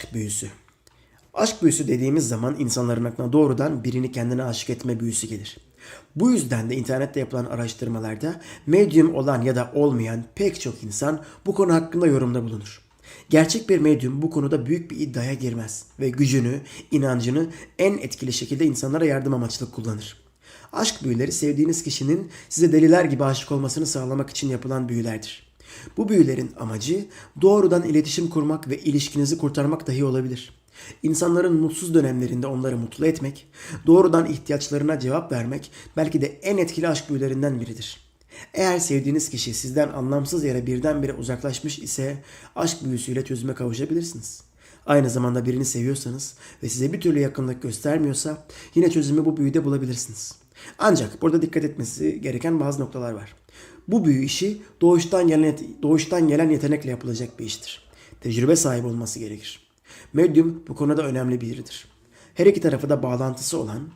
Aşk büyüsü. Aşk büyüsü dediğimiz zaman insanların aklına doğrudan birini kendine aşık etme büyüsü gelir. Bu yüzden de internette yapılan araştırmalarda medyum olan ya da olmayan pek çok insan bu konu hakkında yorumda bulunur. Gerçek bir medyum bu konuda büyük bir iddiaya girmez ve gücünü, inancını en etkili şekilde insanlara yardım amaçlı kullanır. Aşk büyüleri sevdiğiniz kişinin size deliler gibi aşık olmasını sağlamak için yapılan büyülerdir. Bu büyülerin amacı doğrudan iletişim kurmak ve ilişkinizi kurtarmak dahi olabilir. İnsanların mutsuz dönemlerinde onları mutlu etmek, doğrudan ihtiyaçlarına cevap vermek belki de en etkili aşk büyülerinden biridir. Eğer sevdiğiniz kişi sizden anlamsız yere birdenbire uzaklaşmış ise aşk büyüsüyle çözüme kavuşabilirsiniz. Aynı zamanda birini seviyorsanız ve size bir türlü yakınlık göstermiyorsa yine çözümü bu büyüde bulabilirsiniz. Ancak burada dikkat etmesi gereken bazı noktalar var. Bu büyü işi doğuştan gelen, doğuştan gelen yetenekle yapılacak bir iştir. Tecrübe sahibi olması gerekir. Medyum bu konuda önemli biridir. Her iki tarafı da bağlantısı olan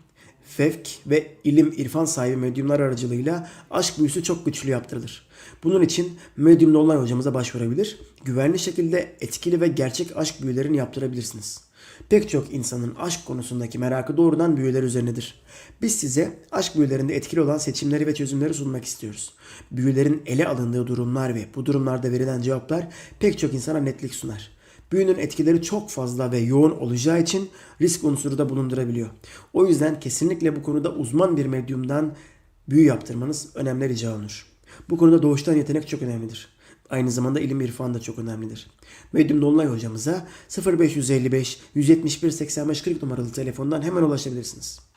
fevk ve ilim irfan sahibi medyumlar aracılığıyla aşk büyüsü çok güçlü yaptırılır. Bunun için medyum online hocamıza başvurabilir, güvenli şekilde etkili ve gerçek aşk büyülerini yaptırabilirsiniz. Pek çok insanın aşk konusundaki merakı doğrudan büyüler üzerinedir. Biz size aşk büyülerinde etkili olan seçimleri ve çözümleri sunmak istiyoruz. Büyülerin ele alındığı durumlar ve bu durumlarda verilen cevaplar pek çok insana netlik sunar. Büyünün etkileri çok fazla ve yoğun olacağı için risk unsuru da bulundurabiliyor. O yüzden kesinlikle bu konuda uzman bir medyumdan büyü yaptırmanız önemli rica olunur. Bu konuda doğuştan yetenek çok önemlidir. Aynı zamanda ilim irfan da çok önemlidir. Medyum Dolunay hocamıza 0555 171 85 40 numaralı telefondan hemen ulaşabilirsiniz.